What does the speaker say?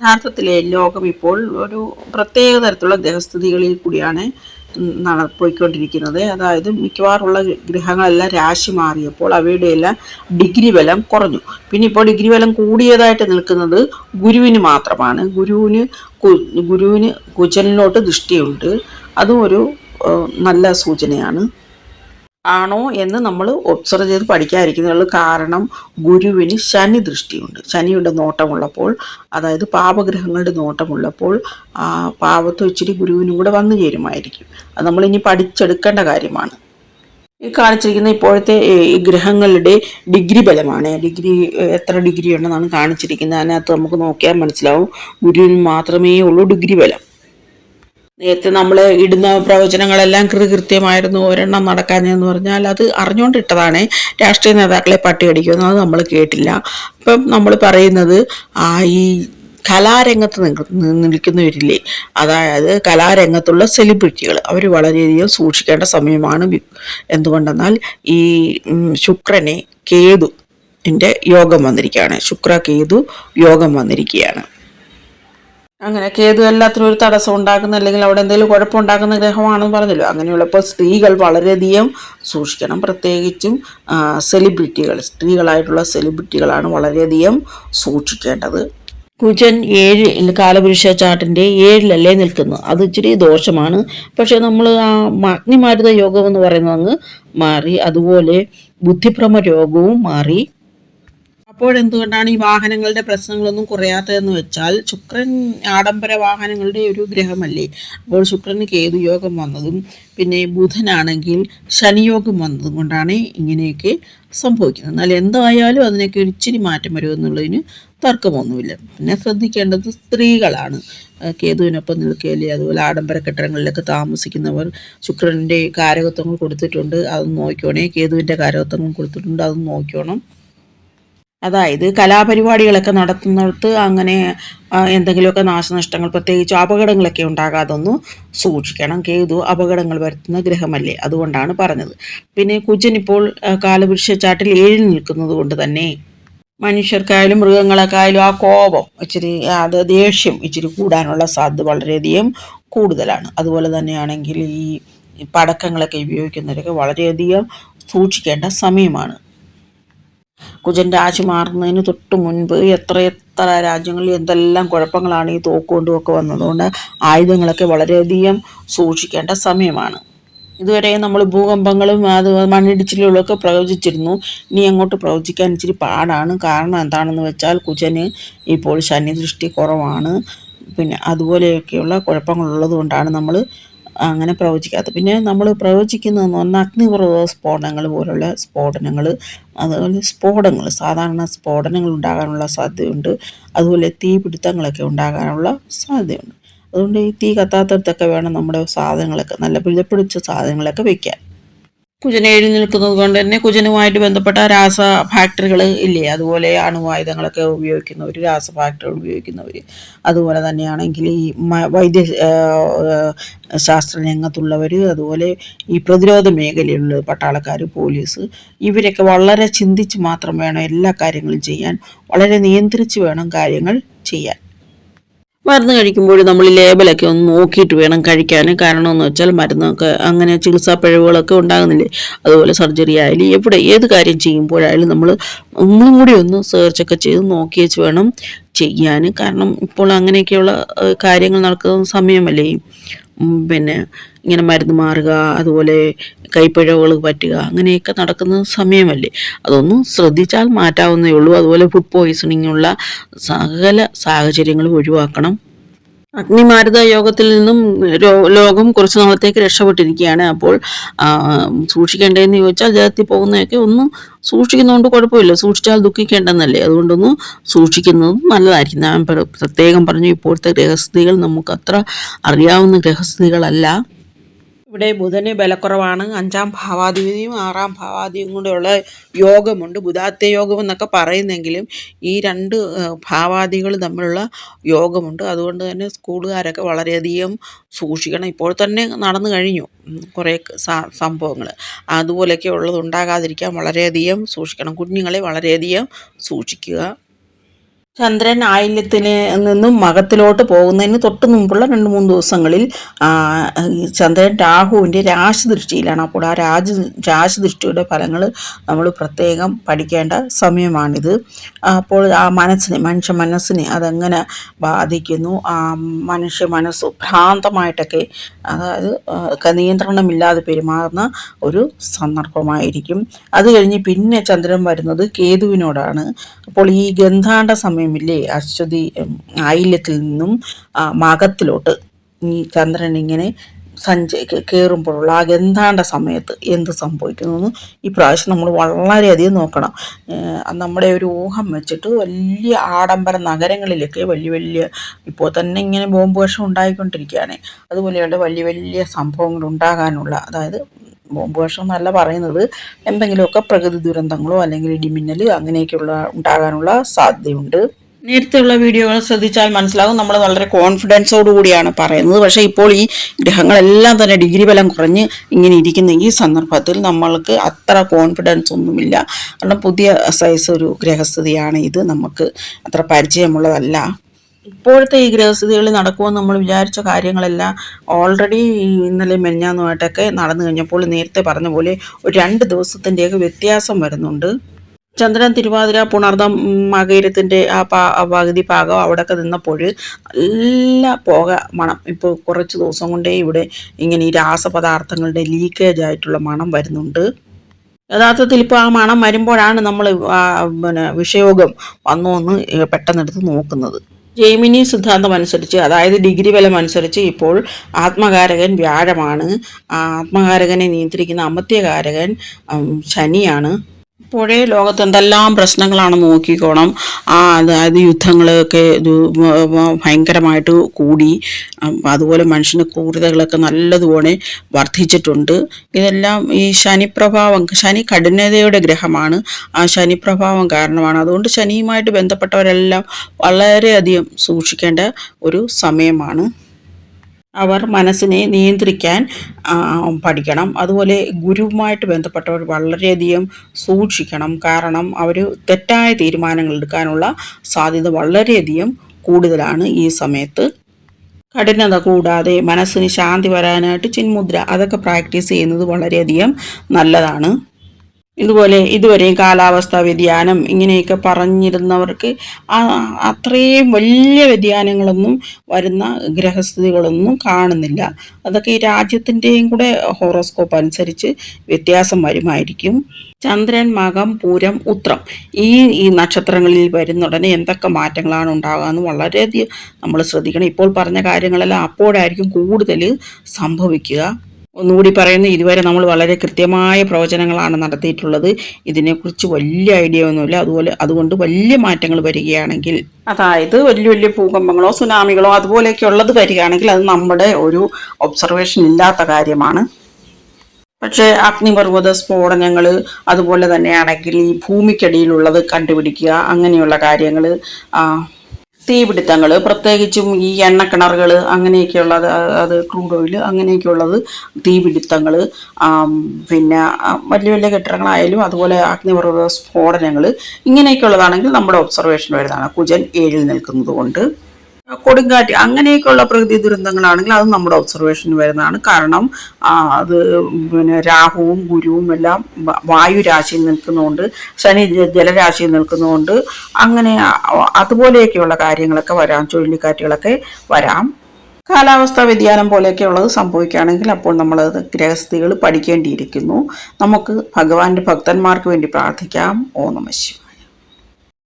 യഥാർത്ഥത്തിലെ ലോകം ഇപ്പോൾ ഒരു പ്രത്യേക തരത്തിലുള്ള ഗ്രഹസ്ഥിതികളിൽ കൂടിയാണ് നട പോയിക്കൊണ്ടിരിക്കുന്നത്. അതായത് മിക്കവാറുള്ള ഗ്രഹങ്ങളെല്ലാം രാശി മാറിയപ്പോൾ അവയുടെ എല്ലാം ഡിഗ്രി ബലം കുറഞ്ഞു. പിന്നെ ഇപ്പോൾ ഡിഗ്രി ബലം കൂടിയതായിട്ട് നിൽക്കുന്നത് ഗുരുവിന് മാത്രമാണ്. ഗുരുവിന് ഗുരുവിന് കുജനിലോട്ട് ദൃഷ്ടിയുണ്ട്. അതും ഒരു നല്ല സൂചനയാണ്. ആണോ എന്ന് നമ്മൾ ഒബ്സർവ് ചെയ്ത് പഠിക്കാതിരിക്കുന്നുള്ളൂ കാരണം ഗുരുവിന് ശനി ദൃഷ്ടിയുണ്ട്. ശനിയുടെ നോട്ടമുള്ളപ്പോൾ അതായത് പാപഗ്രഹങ്ങളുടെ നോട്ടമുള്ളപ്പോൾ ആ പാപത്ത് ഇച്ചിരി ഗുരുവിനും കൂടെ വന്നു ചേരുമായിരിക്കും. അത് നമ്മൾ ഇനി പഠിച്ചെടുക്കേണ്ട കാര്യമാണ്. ഈ കാണിച്ചിരിക്കുന്ന ഇപ്പോഴത്തെ ഈ ഗ്രഹങ്ങളുടെ ഡിഗ്രി ബലമാണ്. ഡിഗ്രി എത്ര ഡിഗ്രി ഉണ്ടെന്നാണ് കാണിച്ചിരിക്കുന്നത്. അതിനകത്ത് നമുക്ക് നോക്കിയാൽ മനസ്സിലാവും. ഗുരുവിന് മാത്രമേ ഉള്ളൂ ഡിഗ്രി ബലം. നേരത്തെ നമ്മൾ ഇടുന്ന പ്രവചനങ്ങളെല്ലാം കൃത്യമായിരുന്നു ഒരെണ്ണം നടക്കാനെന്ന് പറഞ്ഞാൽ അത് അറിഞ്ഞുകൊണ്ടിട്ടതാണ് രാഷ്ട്രീയ നേതാക്കളെ പട്ടിയടിക്കുന്നത് അത് നമ്മൾ കേട്ടില്ല. അപ്പം നമ്മൾ പറയുന്നത് ആ ഈ കലാരംഗത്ത് നിൽക്ക- നിൽക്കുന്നവരില്ലേ അതായത് കലാരംഗത്തുള്ള സെലിബ്രിറ്റികൾ അവർ വളരെയധികം സൂക്ഷിക്കേണ്ട സമയമാണ് എന്തുകൊണ്ടെന്നാൽ ഈ ശുക്രനെ കേതു ന്റെ യോഗം വന്നിരിക്കുകയാണ്. ശുക്ര കേതു യോഗം വന്നിരിക്കുകയാണ്. അങ്ങനെ കേതു എല്ലാത്തിനും ഒരു തടസ്സം ഉണ്ടാക്കുന്ന അല്ലെങ്കിൽ അവിടെ എന്തെങ്കിലും കുഴപ്പമുണ്ടാക്കുന്ന ഗ്രഹമാണെന്ന് പറഞ്ഞല്ലോ? അങ്ങനെയുള്ളപ്പോൾ സ്ത്രീകൾ വളരെയധികം സൂക്ഷിക്കണം. പ്രത്യേകിച്ചും സെലിബ്രിറ്റികൾ സ്ത്രീകളായിട്ടുള്ള സെലിബ്രിറ്റികളാണ് വളരെയധികം സൂക്ഷിക്കേണ്ടത്. കുജൻ ഏഴ് കാലപുരുഷ ചാട്ടിന്റെ ഏഴിലല്ലേ നിൽക്കുന്നു. അത് ഇച്ചിരി ദോഷമാണ്. പക്ഷേ നമ്മൾ ആ അഗ്നിമാരുത യോഗം എന്ന് പറയുന്നത് അങ്ങ് മാറി. അതുപോലെ ബുദ്ധിഭ്രമ രോഗവും മാറി. അപ്പോഴെന്തുകൊണ്ടാണ് ഈ വാഹനങ്ങളുടെ പ്രശ്നങ്ങളൊന്നും കുറയാത്തതെന്ന് വെച്ചാൽ ശുക്രൻ ആഡംബര വാഹനങ്ങളുടെ ഒരു ഗ്രഹമല്ലേ? അപ്പോൾ ശുക്രന് കേതുയോഗം വന്നതും പിന്നെ ബുധനാണെങ്കിൽ ശനിയോഗം വന്നതും കൊണ്ടാണ് ഇങ്ങനെയൊക്കെ സംഭവിക്കുന്നത്. എന്നാൽ എന്തായാലും അതിനൊക്കെ ഒരു ഇച്ചിരി മാറ്റം വരുമെന്നുള്ളതിന് തർക്കമൊന്നുമില്ല. പിന്നെ ശ്രദ്ധിക്കേണ്ടത് സ്ത്രീകളാണ്. കേതുവിനൊപ്പം നിൽക്കുകയല്ലേ? അതുപോലെ ആഡംബര കെട്ടിടങ്ങളിലൊക്കെ താമസിക്കുന്നവർ ശുക്രന്റെ കാരകത്വങ്ങൾ കൊടുത്തിട്ടുണ്ട്. അത് നോക്കിക്കോണേ. കേതുവിന്റെ കാരകത്വങ്ങൾ കൊടുത്തിട്ടുണ്ട്. അത് നോക്കിക്കോണം. അതായത് കലാപരിപാടികളൊക്കെ നടത്തുന്നിടത്ത് അങ്ങനെ എന്തെങ്കിലുമൊക്കെ നാശനഷ്ടങ്ങൾ പ്രത്യേകിച്ച് അപകടങ്ങളൊക്കെ ഉണ്ടാകാതെ ഒന്ന് സൂക്ഷിക്കണം. കേതു അപകടങ്ങൾ വരുത്തുന്ന ഗ്രഹമല്ലേ അതുകൊണ്ടാണ് പറഞ്ഞത്. പിന്നെ കുജൻ ഇപ്പോൾ ആ, കാലപുരുഷ ചാട്ടിൽ ഏഴിൽ നിൽക്കുന്നത് കൊണ്ട് തന്നെ മനുഷ്യർക്കായാലും മൃഗങ്ങൾക്കായാലും ആ കോപം ഇച്ചിരി അത് ദേഷ്യം ഇച്ചിരി കൂടാനുള്ള സാധ്യത വളരെയധികം കൂടുതലാണ്. അതുപോലെ തന്നെയാണെങ്കിൽ ഈ പടക്കങ്ങളൊക്കെ ഉപയോഗിക്കുന്നവരൊക്കെ വളരെയധികം സൂക്ഷിക്കേണ്ട സമയമാണ്. കുജൻ രാജ് മാറുന്നതിന് തൊട്ട് മുൻപ് എത്ര എത്ര രാജ്യങ്ങളിൽ എന്തെല്ലാം കുഴപ്പങ്ങളാണ് ഈ തോക്കുകൊണ്ടും ഒക്കെ വന്നതുകൊണ്ട് ആയുധങ്ങളൊക്കെ വളരെയധികം സൂക്ഷിക്കേണ്ട സമയമാണ്. ഇതുവരെ നമ്മൾ ഭൂകമ്പങ്ങളും അത് മണ്ണിടിച്ചിലുകളും ഒക്കെ പ്രവചിച്ചിരുന്നു. ഇനി അങ്ങോട്ട് പ്രവചിക്കാൻ ഇച്ചിരി പാടാണ്. കാരണം എന്താണെന്ന് വെച്ചാൽ കുജന് ഇപ്പോൾ ശനി ദൃഷ്ടി കുറവാണ്. പിന്നെ അതുപോലെയൊക്കെയുള്ള കുഴപ്പങ്ങളുള്ളത് കൊണ്ടാണ് നമ്മൾ അങ്ങനെ പ്രവചിക്കാത്ത. പിന്നെ നമ്മൾ പ്രവചിക്കുന്നതെന്ന് പറഞ്ഞാൽ അഗ്നിപർവത സ്ഫോടനങ്ങൾ പോലുള്ള സ്ഫോടനങ്ങൾ അതുപോലെ സ്ഫോടനങ്ങൾ സാധാരണ സ്ഫോടനങ്ങൾ ഉണ്ടാകാനുള്ള സാധ്യതയുണ്ട്. അതുപോലെ തീപിടുത്തങ്ങളൊക്കെ ഉണ്ടാകാനുള്ള സാധ്യതയുണ്ട്. അതുകൊണ്ട് ഈ തീ കത്താത്തടത്തൊക്കെ വേണം നമ്മുടെ സാധനങ്ങളൊക്കെ നല്ല പിഴപ്പിടിച്ച സാധനങ്ങളൊക്കെ വെക്കാൻ. കുജന എഴുതി നിൽക്കുന്നത് കൊണ്ട് തന്നെ കുജനുമായിട്ട് ബന്ധപ്പെട്ട രാസ ഫാക്ടറികൾ ഇല്ലേ? അതുപോലെ അണുവായുധങ്ങളൊക്കെ ഉപയോഗിക്കുന്നവർ രാസ ഫാക്ടറികൾ ഉപയോഗിക്കുന്നവർ അതുപോലെ തന്നെയാണെങ്കിൽ ഈ വൈദ്യ ആ, ആ, ശാസ്ത്ര രംഗത്തുള്ളവർ അതുപോലെ ഈ പ്രതിരോധ മേഖലയിലുള്ള പട്ടാളക്കാർ പോലീസ് ഇവരൊക്കെ വളരെ ചിന്തിച്ച് മാത്രം വേണം എല്ലാ കാര്യങ്ങളും ചെയ്യാൻ. വളരെ നിയന്ത്രിച്ച് വേണം കാര്യങ്ങൾ ചെയ്യാൻ. മരുന്ന് കഴിക്കുമ്പോൾ നമ്മൾ ലേബലൊക്കെ ഒന്ന് നോക്കിയിട്ട് വേണം കഴിക്കാൻ. കാരണം എന്ന് വെച്ചാൽ മരുന്നൊക്കെ അങ്ങനെ ചികിത്സാ പിഴവുകളൊക്കെ ഉണ്ടാകുന്നില്ലേ? അതുപോലെ സർജറി ആയാലും എവിടെ ഏത് കാര്യം ചെയ്യുമ്പോഴായാലും നമ്മൾ ഒന്നും കൂടി ഒന്ന് സെർച്ചൊക്കെ ചെയ്ത് നോക്കി വെച്ച് വേണം ചെയ്യാൻ. കാരണം ഇപ്പോൾ അങ്ങനെയൊക്കെയുള്ള കാര്യങ്ങൾ നടക്കുന്ന സമയമല്ലേ? പിന്നെ ഇങ്ങനെ മരുന്ന് മാറുക അതുപോലെ കൈപ്പിഴവുകൾ പറ്റുക അങ്ങനെയൊക്കെ നടക്കുന്ന സമയമല്ലേ. അതൊന്നും ശ്രദ്ധിച്ചാൽ മാറ്റാവുന്നേ ഉള്ളൂ. അതുപോലെ ഫുഡ് പോയ്സണിങ്ങുള്ള സകല സാഹചര്യങ്ങളും ഒഴിവാക്കണം. അഗ്നിമാരുത യോഗത്തിൽ നിന്നും ലോകം കുറച്ചു നാളത്തേക്ക് രക്ഷപ്പെട്ടിരിക്കുകയാണ്. അപ്പോൾ സൂക്ഷിക്കേണ്ടതെന്ന് ചോദിച്ചാൽ ജലത്തിൽ പോകുന്നതൊക്കെ ഒന്നും സൂക്ഷിക്കുന്നതുകൊണ്ട് കുഴപ്പമില്ല. സൂക്ഷിച്ചാൽ ദുഃഖിക്കേണ്ടെന്നല്ലേ. അതുകൊണ്ടൊന്ന് സൂക്ഷിക്കുന്നതും നല്ലതായിരിക്കും. ഞാൻ പ്രത്യേകം പറഞ്ഞു ഇപ്പോഴത്തെ ഗ്രഹസ്ഥിതികൾ നമുക്ക് അത്ര അറിയാവുന്ന ഗ്രഹസ്ഥിതികളല്ല. ഇവിടെ ബുധന് ബലക്കുറവാണ്. അഞ്ചാം ഭാവാധിപതിയും ആറാം ഭാവാധിപതിയും കൂടെയുള്ള യോഗമുണ്ട്. ബുധാത്യ യോഗം എന്നൊക്കെ പറയുന്നെങ്കിലും ഈ രണ്ട് ഭാവാദികൾ തമ്മിലുള്ള യോഗമുണ്ട്. അതുകൊണ്ട് തന്നെ സ്കൂളുകാരൊക്കെ വളരെയധികം സൂക്ഷിക്കണം. ഇപ്പോൾ തന്നെ നടന്നു കഴിഞ്ഞു കുറേ സംഭവങ്ങൾ. അതുപോലെയൊക്കെ ഉള്ളത് ഉണ്ടാകാതിരിക്കാൻ വളരെയധികം സൂക്ഷിക്കണം. കുഞ്ഞുങ്ങളെ വളരെയധികം സൂക്ഷിക്കുക. ചന്ദ്രൻ ആയില്യത്തിന് നിന്നും മകത്തിലോട്ട് പോകുന്നതിന് തൊട്ട് മുമ്പുള്ള രണ്ട് മൂന്ന് ദിവസങ്ങളിൽ ചന്ദ്രൻ രാഹുവിന്റെ രാശിദൃഷ്ടിയിലാണ്. അപ്പോൾ ആ രാജ രാശിദൃഷ്ടിയുടെ ഫലങ്ങൾ നമ്മൾ പ്രത്യേകം പഠിക്കേണ്ട സമയമാണിത്. അപ്പോൾ ആ മനസ്സിനെ മനുഷ്യ മനസ്സിനെ അതെങ്ങനെ ബാധിക്കുന്നു? ആ മനുഷ്യ മനസ്സ് ഭ്രാന്തമായിട്ടൊക്കെ അതായത് നിയന്ത്രണമില്ലാതെ പെരുമാറുന്ന ഒരു സന്ദർഭമായിരിക്കും. അത് കഴിഞ്ഞ് പിന്നെ ചന്ദ്രൻ വരുന്നത് കേതുവിനോടാണ്. അപ്പോൾ ഈ ഗന്ധാണ്ട സമയമില്ലേ അശ്വതി ആയില്യത്തിൽ നിന്നും മകത്തിലോട്ട് ഈ ചന്ദ്രൻ ഇങ്ങനെ സഞ്ച കയറുമ്പോഴുള്ള ആ ഗന്ധാണ്ട സമയത്ത് എന്ത് സംഭവിക്കുന്നു എന്ന് ഈ പ്രാവശ്യം നമ്മൾ വളരെയധികം നോക്കണം. നമ്മുടെ ഒരു ഊഹം വെച്ചിട്ട് വലിയ ആഡംബര നഗരങ്ങളിലൊക്കെ വലിയ വലിയ ഇപ്പോൾ തന്നെ ഇങ്ങനെ ബോംബ് വർഷം ഉണ്ടായിക്കൊണ്ടിരിക്കുകയാണ്. അതുപോലെയുള്ള വലിയ വലിയ സംഭവങ്ങൾ ഉണ്ടാകാനുള്ള അതായത് ബോംബ് വർഷം എന്നല്ല പറയുന്നത് എന്തെങ്കിലുമൊക്കെ പ്രകൃതി ദുരന്തങ്ങളോ അല്ലെങ്കിൽ ഇടിമിന്നൽ അങ്ങനെയൊക്കെയുള്ള ഉണ്ടാകാനുള്ള സാധ്യതയുണ്ട്. നേരത്തെയുള്ള വീഡിയോകൾ ശ്രദ്ധിച്ചാൽ മനസ്സിലാകും നമ്മൾ വളരെ കോൺഫിഡൻസോടു കൂടിയാണ് പറയുന്നത്. പക്ഷേ ഇപ്പോൾ ഈ ഗ്രഹങ്ങളെല്ലാം തന്നെ ഡിഗ്രി ബലം കുറഞ്ഞ് ഇങ്ങനെ ഇരിക്കുന്ന. ഈ സന്ദർഭത്തിൽ നമ്മൾക്ക് അത്ര കോൺഫിഡൻസ് ഒന്നുമില്ല. കാരണം പുതിയ സൈസ് ഒരു ഗ്രഹസ്ഥിതിയാണ് ഇത്. നമുക്ക് അത്ര പരിചയമുള്ളതല്ല. ഇപ്പോഴത്തെ ഈ ഗ്രഹസ്ഥിതികളിൽ നടക്കുമെന്ന് നമ്മൾ വിചാരിച്ച കാര്യങ്ങളെല്ലാം ഓൾറെഡി ഇന്നലെ മെഞ്ഞാന്നുമായിട്ടൊക്കെ നടന്നു കഴിഞ്ഞപ്പോൾ നേരത്തെ പറഞ്ഞ പോലെ ഒരു രണ്ട് ദിവസത്തിന്റെയൊക്കെ വ്യത്യാസം വരുന്നുണ്ട്. ചന്ദ്രൻ തിരുവാതിര പുണർദം മകയിരത്തിന്റെ ആ പാ പകുതി ഭാഗം അവിടെയൊക്കെ നിന്നപ്പോൾ നല്ല പുക മണം. ഇപ്പോൾ കുറച്ച് ദിവസം കൊണ്ടേ ഇവിടെ ഇങ്ങനെ ഈ രാസപദാർത്ഥങ്ങളുടെ ലീക്കേജ് ആയിട്ടുള്ള മണം വരുന്നുണ്ട്. യഥാർത്ഥത്തിൽ ഇപ്പോൾ ആ മണം വരുമ്പോഴാണ് നമ്മൾ പിന്നെ വിഷയോഗം വന്നു എന്ന് പെട്ടെന്ന് എടുത്ത് നോക്കുന്നത്. ജെയ്മിനി സിദ്ധാന്തം അനുസരിച്ച് അതായത് ഡിഗ്രി ബലം അനുസരിച്ച് ഇപ്പോൾ ആത്മകാരകൻ വ്യാഴമാണ്. ആത്മകാരകനെ നിയന്ത്രിക്കുന്ന അമത്യകാരകൻ ശനിയാണ്. ഇപ്പോഴേ ലോകത്ത് എന്തെല്ലാം പ്രശ്നങ്ങളാണ് നോക്കിക്കോണം. ആ അതായത് യുദ്ധങ്ങളൊക്കെ ഭയങ്കരമായിട്ട് കൂടി. അതുപോലെ മനുഷ്യന് ക്രൂരതകളൊക്കെ നല്ലതുപോലെ വർദ്ധിച്ചിട്ടുണ്ട്. ഇതെല്ലാം ഈ ശനിപ്രഭാവം ശനി കഠിനതയുടെ ഗ്രഹമാണ്. ആ ശനിപ്രഭാവം കാരണമാണ്. അതുകൊണ്ട് ശനിയുമായിട്ട് ബന്ധപ്പെട്ടവരെല്ലാം വളരെയധികം സൂക്ഷിക്കേണ്ട ഒരു സമയമാണ്. അവർ മനസ്സിനെ നിയന്ത്രിക്കാൻ പഠിക്കണം. അതുപോലെ ഗുരുവുമായിട്ട് ബന്ധപ്പെട്ടവർ വളരെയധികം സൂക്ഷിക്കണം. കാരണം അവർ തെറ്റായ തീരുമാനങ്ങൾ എടുക്കാനുള്ള സാധ്യത വളരെയധികം കൂടുതലാണ് ഈ സമയത്ത്. കഠിനത കൂടാതെ മനസ്സിന് ശാന്തി വരാനായിട്ട് ചിന്മുദ്ര അതൊക്കെ പ്രാക്ടീസ് ചെയ്യുന്നത് വളരെയധികം നല്ലതാണ്. ഇതുപോലെ ഇതുവരെയും കാലാവസ്ഥാ വ്യതിയാനം ഇങ്ങനെയൊക്കെ പറഞ്ഞിരുന്നവർക്ക് അത്രയും വലിയ വ്യതിയാനങ്ങളൊന്നും വരുന്ന ഗ്രഹസ്ഥിതികളൊന്നും കാണുന്നില്ല. അതൊക്കെ ഈ രാജ്യത്തിന്റെയും കൂടെ ഹോറോസ്കോപ്പ് അനുസരിച്ച് വ്യത്യാസം വരുമായിരിക്കും. ചന്ദ്രൻ മകം പൂരം ഉത്രം ഈ ഈ നക്ഷത്രങ്ങളിൽ വരുന്നുടനെ എന്തൊക്കെ മാറ്റങ്ങളാണ് ഉണ്ടാകുക എന്ന് വളരെയധികം നമ്മൾ ശ്രദ്ധിക്കണം. ഇപ്പോൾ പറഞ്ഞ കാര്യങ്ങളെല്ലാം അപ്പോഴായിരിക്കും കൂടുതൽ സംഭവിക്കുക. ഒന്നുകൂടി പറയുന്നു. ഇതുവരെ നമ്മൾ വളരെ കൃത്യമായ പ്രവചനങ്ങളാണ് നടത്തിയിട്ടുള്ളത്. ഇതിനെക്കുറിച്ച് വലിയ ഐഡിയ ഒന്നുമില്ല. അതുപോലെ അതുകൊണ്ട് വലിയ മാറ്റങ്ങൾ വരികയാണെങ്കിൽ അതായത് വലിയ വലിയ ഭൂകമ്പങ്ങളോ സുനാമികളോ അതുപോലെയൊക്കെ ഉള്ളത് വരികയാണെങ്കിൽ അത് നമ്മുടെ ഒരു ഒബ്സർവേഷൻ ഇല്ലാത്ത കാര്യമാണ്. പക്ഷേ അഗ്നിപർവത സ്ഫോടനങ്ങൾ അതുപോലെ തന്നെയാണെങ്കിൽ ഈ ഭൂമിക്കടിയിലുള്ളത് കണ്ടുപിടിക്കുക അങ്ങനെയുള്ള കാര്യങ്ങൾ തീപിടുത്തങ്ങൾ പ്രത്യേകിച്ചും ഈ എണ്ണക്കിണറുകൾ അങ്ങനെയൊക്കെയുള്ളത് അത് ക്രൂഡ് ഓയിൽ അങ്ങനെയൊക്കെയുള്ളത് തീപിടുത്തങ്ങൾ പിന്നെ വലിയ വലിയ കെട്ടിടങ്ങളായാലും അതുപോലെ അഗ്നിപർവത സ്ഫോടനങ്ങൾ ഇങ്ങനെയൊക്കെയുള്ളതാണെങ്കിൽ നമ്മുടെ ഒബ്സർവേഷൻ വരുന്നതാണ് കുജൻ ഏഴിൽ നിൽക്കുന്നത് കൊണ്ട് കൊടുങ്കാറ്റ് അങ്ങനെയൊക്കെയുള്ള പ്രകൃതി ദുരന്തങ്ങളാണെങ്കിൽ അത് നമ്മുടെ ഒബ്സർവേഷന് വരുന്നതാണ്. കാരണം അത് പിന്നെ രാഹുവും ഗുരുവും എല്ലാം വ- വായു രാശിയിൽ നിൽക്കുന്നതുകൊണ്ട് ശനി ജലരാശിയിൽ നിൽക്കുന്നതുകൊണ്ട് അങ്ങനെ അതുപോലെയൊക്കെയുള്ള കാര്യങ്ങളൊക്കെ വരാം. ചുഴലിക്കാറ്റുകളൊക്കെ വരാം. കാലാവസ്ഥാ വ്യതിയാനം പോലെയൊക്കെ ഉള്ളത് സംഭവിക്കുകയാണെങ്കിൽ അപ്പോൾ നമ്മൾ ഗ്രഹസ്ഥികൾ പഠിക്കേണ്ടിയിരിക്കുന്നു. നമുക്ക് ഭഗവാന്റെ ഭക്തന്മാർക്ക് വേണ്ടി പ്രാർത്ഥിക്കാം. ഓ നമ ശിവായ